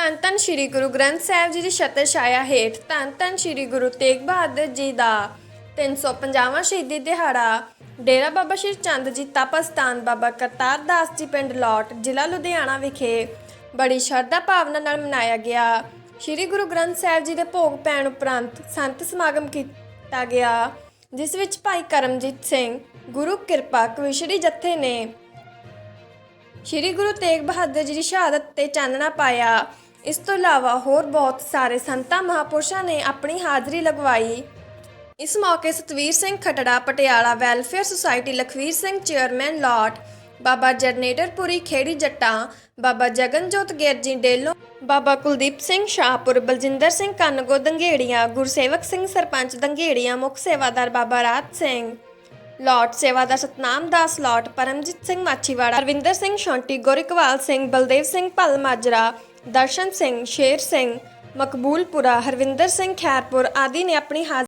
ਧੰਨ ਧੰਨ ਸ੍ਰੀ ਗੁਰੂ ਗ੍ਰੰਥ ਸਾਹਿਬ ਜੀ ਦੀ ਛਤਰ ਛਾਇਆ ਹੇਠ ਧੰਨ ਧੰਨ ਸ੍ਰੀ ਗੁਰੂ ਤੇਗ ਬਹਾਦਰ ਜੀ ਦਾ 350ਵਾਂ ਸ਼ਹੀਦੀ ਦਿਹਾੜਾ। ਡੇਰਾ ਬਾਬਾ ਸ਼੍ਰੀ ਚੰਦ ਜੀ ਤਪਸਤਾਨ ਬਾਬਾ ਕਰਤਾਰ ਦਾਸ ਜੀ ਪਿੰਡ ਲੋਟ, ਜ਼ਿਲ੍ਹਾ ਲੁਧਿਆਣਾ ਵਿਖੇ ਬੜੀ ਸ਼ਰਧਾ ਭਾਵਨਾ ਨਾਲ ਮਨਾਇਆ ਗਿਆ। ਸ੍ਰੀ ਗੁਰੂ ਗ੍ਰੰਥ ਸਾਹਿਬ ਜੀ ਦੇ ਭੋਗ ਪੈਣ ਉਪਰੰਤ ਸੰਤ ਸਮਾਗਮ ਕੀਤਾ ਗਿਆ, ਜਿਸ ਵਿੱਚ ਭਾਈ ਕਰਮਜੀਤ ਸਿੰਘ ਗੁਰੂ ਕਿਰਪਾ ਕਵਿਸ਼ਰੀ ਜਥੇ ਨੇ ਸ਼੍ਰੀ ਗੁਰੂ ਤੇਗ ਬਹਾਦਰ ਜੀ ਦੀ ਸ਼ਹਾਦਤ ਤੇ ਚਾਨਣਾ ਪਾਇਆ। ਇਸ ਤੋਂ ਇਲਾਵਾ ਹੋਰ ਬਹੁਤ ਸਾਰੇ ਸੰਤਾਂ ਮਹਾਪੁਰਸ਼ਾਂ ਨੇ ਆਪਣੀ ਹਾਜ਼ਰੀ ਲਗਵਾਈ। ਇਸ ਮੌਕੇ Satveer Singh Khatra, Patiala welfare society, Lakhvir Singh chairman, ਲਾਟ, ਬਾਬਾ ਜਰਨੇਟਰਪੁਰੀ ਖੇੜੀ ਜੱਟਾਂ, ਬਾਬਾ ਜਗਨਜੋਤ ਗਿਰਜੀ ਡੇਲੋ, ਬਾਬਾ ਕੁਲਦੀਪ ਸਿੰਘ ਸ਼ਾਹਪੁਰ, ਬਲਜਿੰਦਰ ਸਿੰਘ ਕੰਨਗੋ ਦੰਗੇੜੀਆਂ, ਗੁਰਸੇਵਕ ਸਿੰਘ ਸਰਪੰਚ ਦੰਗੇੜੀਆਂ, ਮੁੱਖ ਸੇਵਾਦਾਰ ਬਾਬਾ ਰਾਤ ਸਿੰਘ, ਲਾਟ ਸੇਵਾਦਾਰ ਸਤਨਾਮ ਦਾਸ, ਲਾਟ ਪਰਮਜੀਤ ਸਿੰਘ ਮਾਛੀਵਾੜਾ ਅਰਵਿੰਦਰ ਸਿੰਘ ਸ਼ੌਂਟੀ, ਗੋਰਿਕਵਾਲ ਸਿੰਘ, ਬਲਦੇਵ ਸਿੰਘ ਭਲ ਮਾਜਰਾ ਦਰਸ਼ਨ ਸਿੰਘ ਸ਼ੇਰ ਸਿੰਘ ਮਕਬੂਲਪੁਰਾ ਹਰਵਿੰਦਰ ਸਿੰਘ ਖੈਰਪੁਰ ਆਦਿ ਨੇ ਆਪਣੀ ਹਾਜ਼ਰੀ